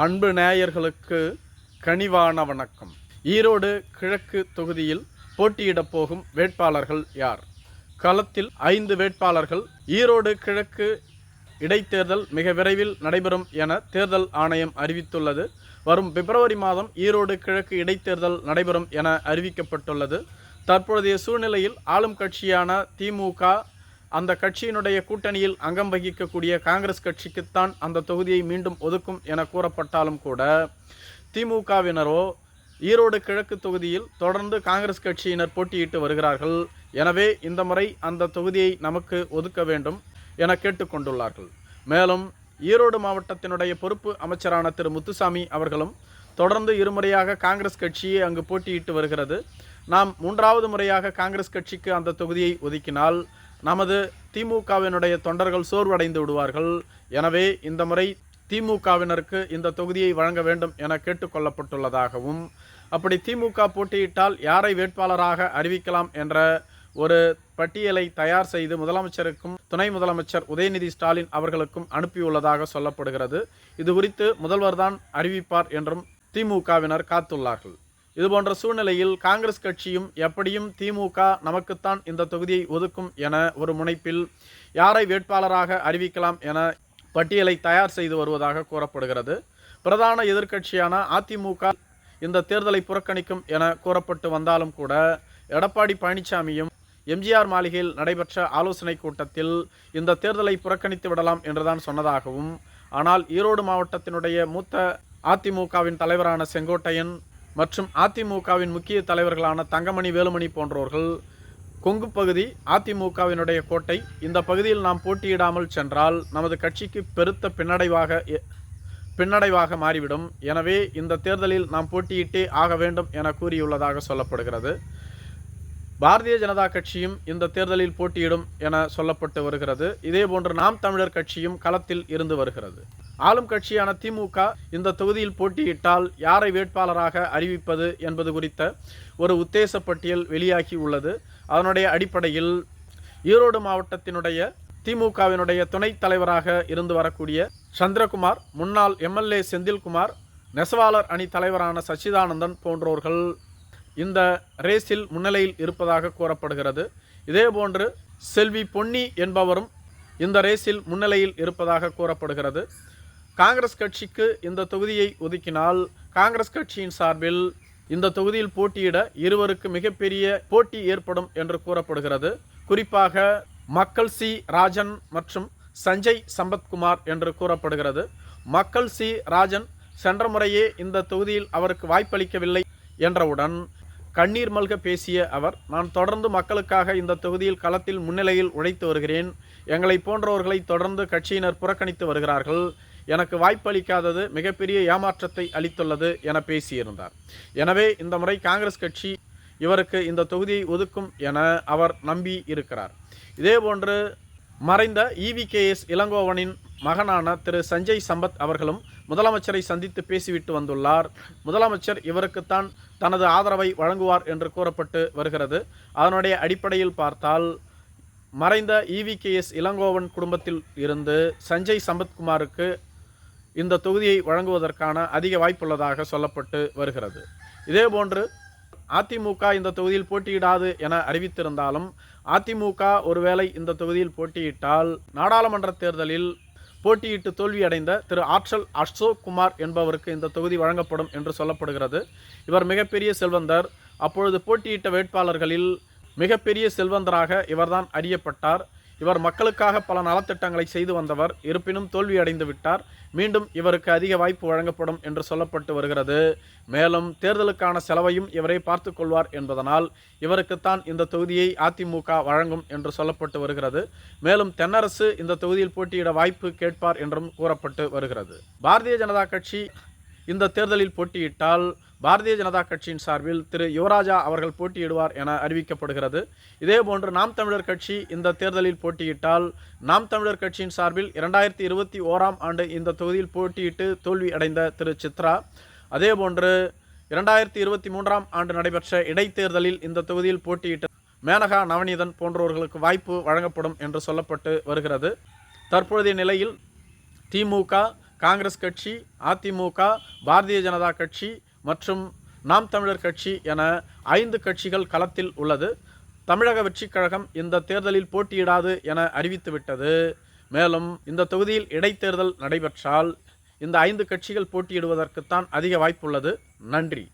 அன்பு நேயர்களுக்கு கனிவான வணக்கம். ஈரோடு கிழக்கு தொகுதியில் போட்டியிடப் போகும் வேட்பாளர்கள் யார்? களத்தில் ஐந்து வேட்பாளர்கள் ஈரோடு கிழக்கு இடைத்தேர்தல் மிக விரைவில் நடைபெறும் என தேர்தல் ஆணையம் அறிவித்துள்ளது. வரும் பிப்ரவரி மாதம் ஈரோடு கிழக்கு இடைத்தேர்தல் நடைபெறும் என அறிவிக்கப்பட்டுள்ளது. தற்போதைய சூழ்நிலையில் ஆளும் கட்சியான திமுக அந்த கட்சியினுடைய கூட்டணியில் அங்கம் வகிக்கக்கூடிய காங்கிரஸ் கட்சிக்குத்தான் அந்த தொகுதியை மீண்டும் ஒதுக்கும் என கூறப்பட்டாலும் கூட திமுகவினரோ ஈரோடு கிழக்கு தொகுதியில் தொடர்ந்து காங்கிரஸ் கட்சியினர் போட்டியிட்டு வருகிறார்கள். எனவே இந்த முறை அந்த தொகுதியை நமக்கு ஒதுக்க வேண்டும் என கேட்டுக்கொண்டுள்ளார்கள் மேலும் ஈரோடு மாவட்டத்தினுடைய பொறுப்பு அமைச்சரான திரு. முத்துசாமி அவர்களும் தொடர்ந்து இருமுறையாக காங்கிரஸ் கட்சியே அங்கு போட்டியிட்டு வருகிறது. நாம் மூன்றாவது முறையாக காங்கிரஸ் கட்சிக்கு அந்த தொகுதியை ஒதுக்கினால் நமது திமுகவினுடைய தொண்டர்கள் சோர்வடைந்து விடுவார்கள். எனவே இந்த முறை திமுகவினருக்கு இந்த தொகுதியை வழங்க வேண்டும் என கேட்டுக்கொள்ளப்பட்டுள்ளதாகவும் அப்படி திமுக போட்டியிட்டால் யாரை வேட்பாளராக அறிவிக்கலாம் என்ற ஒரு பட்டியலை தயார் செய்து முதலமைச்சருக்கும் துணை முதலமைச்சர் உதயநிதி ஸ்டாலின் அவர்களுக்கும் அனுப்பியுள்ளதாக சொல்லப்படுகிறது. இது குறித்து முதல்வர்தான் அறிவிப்பார் என்றும் திமுகவினர் காத்துள்ளார்கள். இதுபோன்ற சூழ்நிலையில் காங்கிரஸ் கட்சியும் எப்படியும் திமுக நமக்குத்தான் இந்த தொகுதியை ஒதுக்கும் என ஒரு முனைப்பில் யாரை வேட்பாளராக அறிவிக்கலாம் என பட்டியலை தயார் செய்து வருவதாக கூறப்படுகிறது. பிரதான எதிர்க்கட்சியான அதிமுக இந்த தேர்தலை புறக்கணிக்கும் என கூறப்பட்டு வந்தாலும் கூட எடப்பாடி பழனிசாமியும் எம்ஜிஆர் மாளிகையில் நடைபெற்ற ஆலோசனை கூட்டத்தில் இந்த தேர்தலை புறக்கணித்து விடலாம் என்றுதான் சொன்னதாகவும் ஆனால் ஈரோடு மாவட்டத்தினுடைய மூத்த அதிமுகவின் தலைவரான செங்கோட்டையன் மற்றும் அதிமுகவின் முக்கிய தலைவர்களான தங்கமணி வேலுமணி போன்றோர்கள் கொங்கு பகுதி அதிமுகவினுடைய கோட்டை. இந்த பகுதியில் நாம் போட்டியிடாமல் சென்றால் நமது கட்சிக்கு பெருத்த பின்னடைவாக எ- பின்னடைவாக மாறிவிடும். எனவே இந்த தேர்தலில் நாம் போட்டியிட்டே ஆக வேண்டும் என கூறியுள்ளதாக சொல்லப்படுகிறது. பாரதிய ஜனதா கட்சியும் இந்த தேர்தலில் போட்டியிடும் என சொல்லப்பட்டு வருகிறது. இதேபோன்று நாம் தமிழர் கட்சியும் களத்தில் இருந்து வருகிறது. ஆளும் கட்சியான திமுக இந்த தொகுதியில் போட்டியிட்டால் யாரை வேட்பாளராக அறிவிப்பது என்பது குறித்த ஒரு உத்தேச பட்டியல் வெளியாகி உள்ளது. அதனுடைய அடிப்படையில் ஈரோடு மாவட்டத்தினுடைய திமுகவினுடைய துணைத் தலைவராக இருந்து வரக்கூடிய சந்திரகுமார் முன்னாள் எம்எல்ஏ செந்தில்குமார் நெசவாளர் அணி தலைவரான சச்சிதானந்தன் போன்றோர்கள் இந்த ரேஸில் முன்னிலையில் இருப்பதாக கூறப்படுகிறது. இதேபோன்று செல்வி பொன்னி என்பவரும் இந்த ரேஸில் முன்னிலையில் இருப்பதாக கூறப்படுகிறது. காங்கிரஸ் கட்சிக்கு இந்த தொகுதியை ஒதுக்கினால் காங்கிரஸ் கட்சியின் சார்பில் இந்த தொகுதியில் போட்டியிட இருவருக்கு மிகப்பெரிய போட்டி ஏற்படும் என்று கூறப்படுகிறது. குறிப்பாக மக்கள் சி. ராஜன் மற்றும் சஞ்சய் சம்பத்குமார் என்று கூறப்படுகிறது. மக்கள் சி. ராஜன் சென்ற முறையே இந்த தொகுதியில் அவருக்கு வாய்ப்பளிக்கவில்லை என்றவுடன் கண்ணீர் மல்க பேசிய அவர் நான் தொடர்ந்து மக்களுக்காக இந்த தொகுதியில் களத்தில் முன்னிலையில் உழைத்து வருகிறேன். எங்களை போன்றவர்களை தொடர்ந்து கட்சியினர் புறக்கணித்து வருகிறார்கள். எனக்கு வாய்ப்பளிக்காதது மிகப்பெரிய ஏமாற்றத்தை அளித்துள்ளது என பேசியிருந்தார். எனவே இந்த முறை காங்கிரஸ் கட்சி இவருக்கு இந்த தொகுதியை ஒதுக்கும் என அவர் நம்பி இருக்கிறார். இதேபோன்று மறைந்த இவிகேஎஸ் இளங்கோவனின் மகனான திரு சஞ்சய் சம்பத் அவர்களும் முதலமைச்சரை சந்தித்து பேசிவிட்டு வந்துள்ளார். முதலமைச்சர் இவருக்குத்தான் தனது ஆதரவை வழங்குவார் என்று கூறப்பட்டு வருகிறது. அதனுடைய அடிப்படையில் பார்த்தால் மறைந்த இவிகேஎஸ் இளங்கோவன் குடும்பத்தில் இருந்து சஞ்சய் சம்பத்குமாருக்கு இந்த தொகுதியை வழங்குவதற்கான அதிக வாய்ப்புள்ளதாக சொல்லப்பட்டு வருகிறது. இதேபோன்று அதிமுக இந்த தொகுதியில் போட்டியிடாது என அறிவித்திருந்தாலும் அதிமுக ஒருவேளை இந்த தொகுதியில் போட்டியிட்டால் நாடாளுமன்ற தேர்தலில் போட்டியிட்டு தோல்வியடைந்த திரு ஆற்றல் அசோக் குமார் என்பவருக்கு இந்த தொகுதி வழங்கப்படும் என்று சொல்லப்படுகிறது. இவர் மிகப்பெரிய செல்வந்தர். அப்பொழுது போட்டியிட்ட வேட்பாளர்களில் மிகப்பெரிய செல்வந்தராக இவர்தான் அறியப்பட்டார். இவர் மக்களுக்காக பல நலத்திட்டங்களை செய்து வந்தவர். இருப்பினும் தோல்வியடைந்து விட்டார். மீண்டும் இவருக்கு அதிக வாய்ப்பு வழங்கப்படும் என்று சொல்லப்பட்டு வருகிறது. மேலும் தேர்தலுக்கான செலவையும் இவரே பார்த்து கொள்வார் என்பதனால் இவருக்குத்தான் இந்த தொகுதியை அதிமுக வழங்கும் என்று சொல்லப்பட்டு வருகிறது. மேலும் தென்னரசு இந்த தொகுதியில் போட்டியிட வாய்ப்பு கேட்பார் என்றும் கூறப்பட்டு வருகிறது. பாரதிய ஜனதா கட்சி இந்த தேர்தலில் போட்டியிட்டால் பாரதிய ஜனதா கட்சியின் சார்பில் திரு யுவராஜா அவர்கள் போட்டியிடுவார் என அறிவிக்கப்படுகிறது. இதேபோன்று நாம் தமிழர் கட்சி இந்த தேர்தலில் போட்டியிட்டால் நாம் தமிழர் கட்சியின் சார்பில் இரண்டாயிரத்தி இருபத்தி ஓராம் ஆண்டு இந்த தொகுதியில் போட்டியிட்டு தோல்வி அடைந்த திரு சித்ரா. அதேபோன்று இரண்டாயிரத்தி இருபத்தி மூன்றாம் ஆண்டு நடைபெற்ற இடைத்தேர்தலில் இந்த தொகுதியில் போட்டியிட்ட மேனகா நவநீதன் போன்றவர்களுக்கு வாய்ப்பு வழங்கப்படும் என்று சொல்லப்பட்டு வருகிறது. தற்பொழுதைய நிலையில் திமுக காங்கிரஸ் கட்சி அதிமுக பாரதிய ஜனதா கட்சி மற்றும் நாம் தமிழர் கட்சி என ஐந்து கட்சிகள் களத்தில் உள்ளது. தமிழக வெற்றிக் கழகம் இந்த தேர்தலில் போட்டியிடாது என அறிவித்துவிட்டது. மேலும் இந்த தொகுதியில் இடைத்தேர்தல் நடைபெற்றால் இந்த ஐந்து கட்சிகள் போட்டியிடுவதற்குத்தான் அதிக வாய்ப்புள்ளது. நன்றி.